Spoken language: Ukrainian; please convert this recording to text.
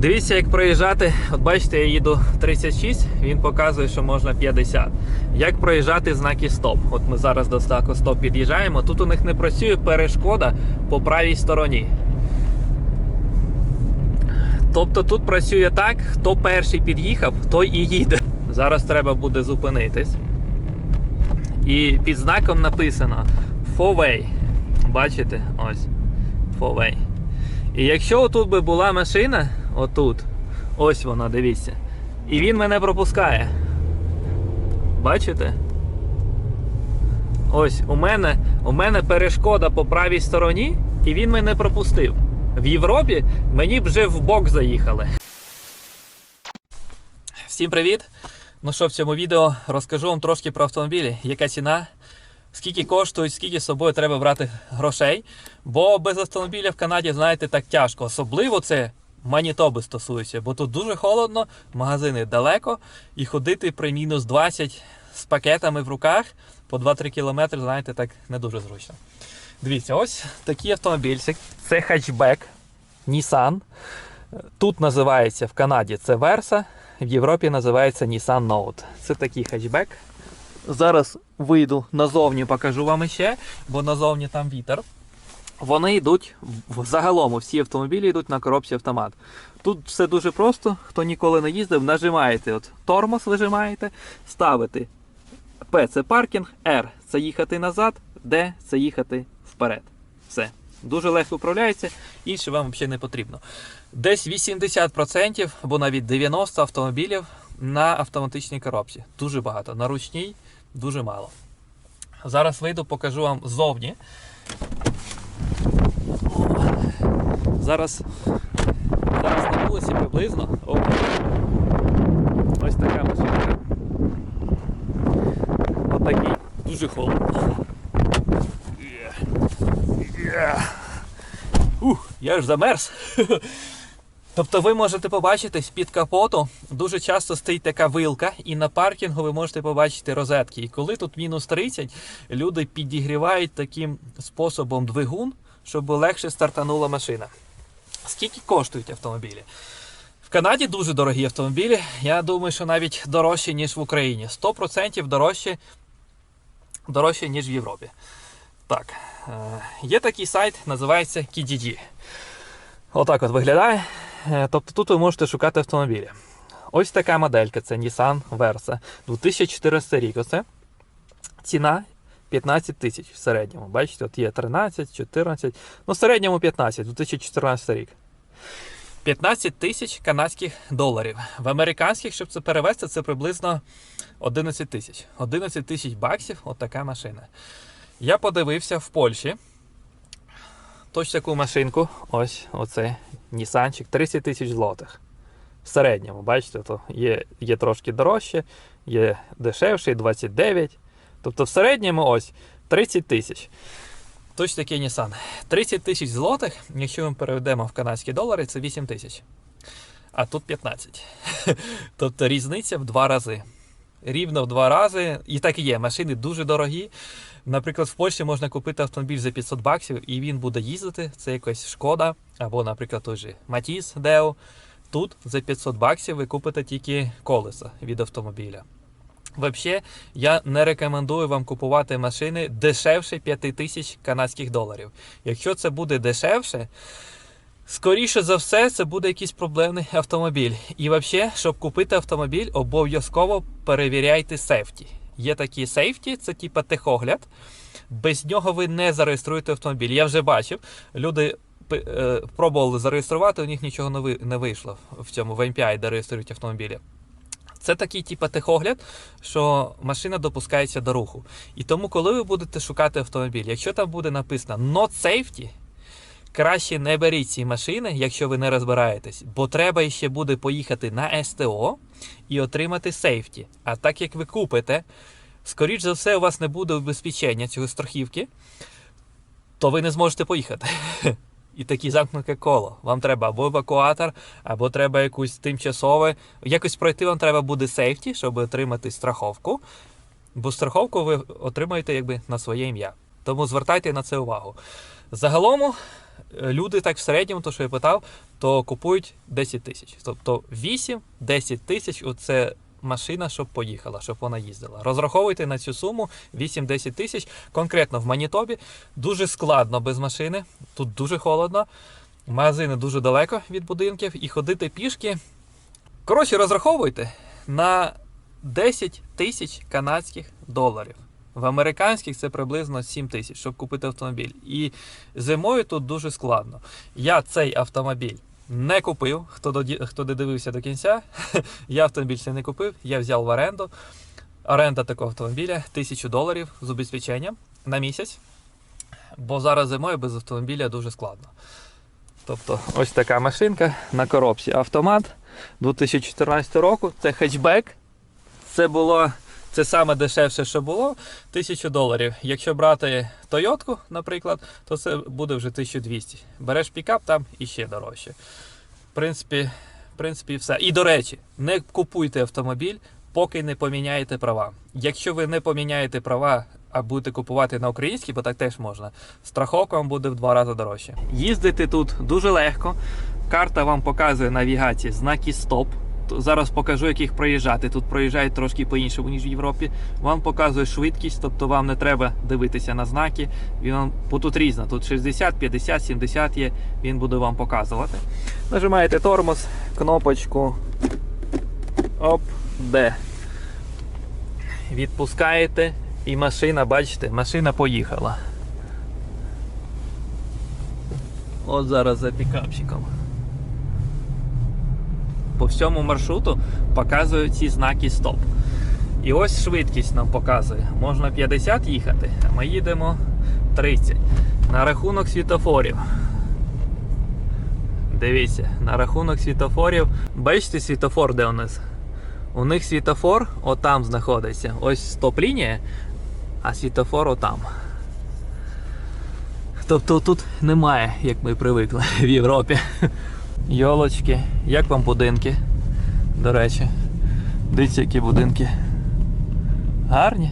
Дивіться, як проїжджати. От бачите, я їду 36, він показує, що можна 50. Як проїжджати знаки стоп? От ми зараз до знаку стоп під'їжджаємо. Тут у них не працює перешкода по правій стороні. Тобто тут працює так, хто перший під'їхав, той і їде. Зараз треба буде зупинитись. І під знаком написано Foway. Бачите? Ось. Foway. І якщо отут би була машина, отут, ось вона, дивіться. І він мене пропускає. Бачите? Ось у мене, у мене перешкода по правій стороні, і він мене пропустив. В Європі мені б вже в бок заїхали. Всім привіт! Ну що, в цьому відео розкажу вам трошки про автомобілі, яка ціна, скільки коштують, скільки з собою треба брати грошей. Бо без автомобіля в Канаді, знаєте, так тяжко. Особливо це Манітоби стосується, бо тут дуже холодно, магазини далеко, і ходити при мінус 20 з пакетами в руках по 2-3 кілометри, знаєте, так не дуже зручно. Дивіться, ось такий автомобіль. Це хетчбек Nissan. Тут називається в Канаді це Versa, в Європі називається Nissan Note. Це такий хетчбек. Зараз вийду назовні, покажу вам ще, бо назовні там вітер. Вони йдуть загалом, всі автомобілі йдуть на коробці автомат. Тут все дуже просто. Хто ніколи не їздив, нажимаєте от тормоз, вижимаєте, ставите П це паркінг, Р це їхати назад, Д це їхати вперед. Все. Дуже легко управляється, інше вам взагалі не потрібно. Десь 80% або навіть 90% автомобілів на автоматичній коробці. Дуже багато. На ручній дуже мало. Зараз вийду, покажу вам ззовні. Зараз, зараз на вулиці приблизно. О, ось така машинка. Отакий. Дуже холодно. Ух, я ж замерз. Тобто ви можете побачити з-під капоту дуже часто стоїть така вилка, і на паркінгу ви можете побачити розетки. І коли тут мінус 30, люди підігрівають таким способом двигун, щоб легше стартанула машина. Скільки коштують автомобілі? В Канаді дуже дорогі автомобілі. Я думаю, що навіть дорожчі, ніж в Україні. 100% дорожче, дорожче, ніж в Європі. Так, е, є такий сайт, називається KDG. Отак от виглядає. Е, Тобто тут ви можете шукати автомобілі. Ось така моделька, це Nissan Versa. 2400 рік. Оце ціна 15 тисяч в середньому. Бачите, от є 13, 14, ну в середньому 15, 2014 рік. 15 тисяч канадських доларів. В американських, щоб це перевести, це приблизно 11 тисяч. 11 тисяч баксів от така машина. Я подивився в Польщі. Точно таку машинку. Ось оцей Нісанчик, 30 тисяч злотих. В середньому, бачите, то є, є трошки дорожче, є дешевший 29. Тобто в середньому ось 30 тисяч. Точно такий Nissan. 30 тисяч злотих, якщо ми переведемо в канадські долари, це 8 тисяч. А тут 15. Тобто різниця в два рази. Рівно в два рази. І так і є. Машини дуже дорогі. Наприклад, в Польщі можна купити автомобіль за 500 баксів, і він буде їздити. Це якась шкода, або, наприклад, той же Матіс Део. Тут за 500 баксів ви купите тільки колеса від автомобіля. Взагалі, я не рекомендую вам купувати машини дешевше 5 тисяч канадських доларів. Якщо це буде дешевше, скоріше за все, це буде якийсь проблемний автомобіль. І взагалі, щоб купити автомобіль, обов'язково перевіряйте сейфті. Є такі сейфті, це типа техогляд. Без нього ви не зареєструєте автомобіль. Я вже бачив, люди е, пробували зареєструвати, у них нічого не вийшло в цьому в MPI, де реєструють автомобілі. Це такий типу техогляд, що машина допускається до руху. І тому, коли ви будете шукати автомобіль, якщо там буде написано Not Safety, краще не беріть ці машини, якщо ви не розбираєтесь, бо треба ще буде поїхати на СТО і отримати сейфті. А так як ви купите, скоріш за все, у вас не буде убезпечення цього страхівки, то ви не зможете поїхати. І таке замкнуте коло. Вам треба або евакуатор, або треба якусь тимчасове. Якось пройти вам треба буде сейфті, щоб отримати страховку. Бо страховку ви отримаєте якби на своє ім'я. Тому звертайте на це увагу. Загалом Е, Люди так в середньому, то що я питав, то купують 10 тисяч. Тобто 8-10 тисяч оце машина, щоб поїхала, щоб вона їздила. Розраховуйте на цю суму 8-10 тисяч. Конкретно в Манітобі дуже складно без машини. Тут дуже холодно. Магазини дуже далеко від будинків і ходити пішки. Коротше, розраховуйте на 10 тисяч канадських доларів. В американських це приблизно 7 тисяч, щоб купити автомобіль. І зимою тут дуже складно. Я цей автомобіль не купив. Хто, доді- хто додивився до кінця, я автомобіль цей не купив, я взяв в оренду. Оренда такого автомобіля 1000 доларів з обезпеченням на місяць. Бо зараз зимою без автомобіля дуже складно. Тобто, ось така машинка на коробці. Автомат 2014 року. Це хетчбек. Це було це саме дешевше, що було 1000 доларів. Якщо брати Тойотку, наприклад, то це буде вже 1200. Береш пікап, там іще дорожче. В принципі, в принципі, все. І до речі, не купуйте автомобіль, поки не поміняєте права. Якщо ви не поміняєте права, а будете купувати на українській, бо так теж можна, страховка вам буде в два рази дорожче. Їздити тут дуже легко. Карта вам показує навігації, знаки стоп. Зараз покажу, як їх проїжджати. Тут проїжджають трошки по-іншому, ніж в Європі. Вам показує швидкість, тобто вам не треба дивитися на знаки. Він вам, бо тут різно. Тут 60, 50, 70 є, він буде вам показувати. Нажимаєте тормоз, кнопочку. Оп, де. Відпускаєте, і машина, бачите, машина поїхала. От зараз за пікапчиком. Всьому маршруту показують ці знаки стоп. І ось швидкість нам показує. Можна 50 їхати, а ми їдемо 30. На рахунок світофорів. Дивіться, на рахунок світофорів. Бачите світофор, де у нас? У них світофор отам знаходиться. Ось стоп-лінія, а світофор отам. Тобто тут немає, як ми привикли в Європі. Йолочки, як вам будинки? До речі, дивіться, які будинки. Гарні.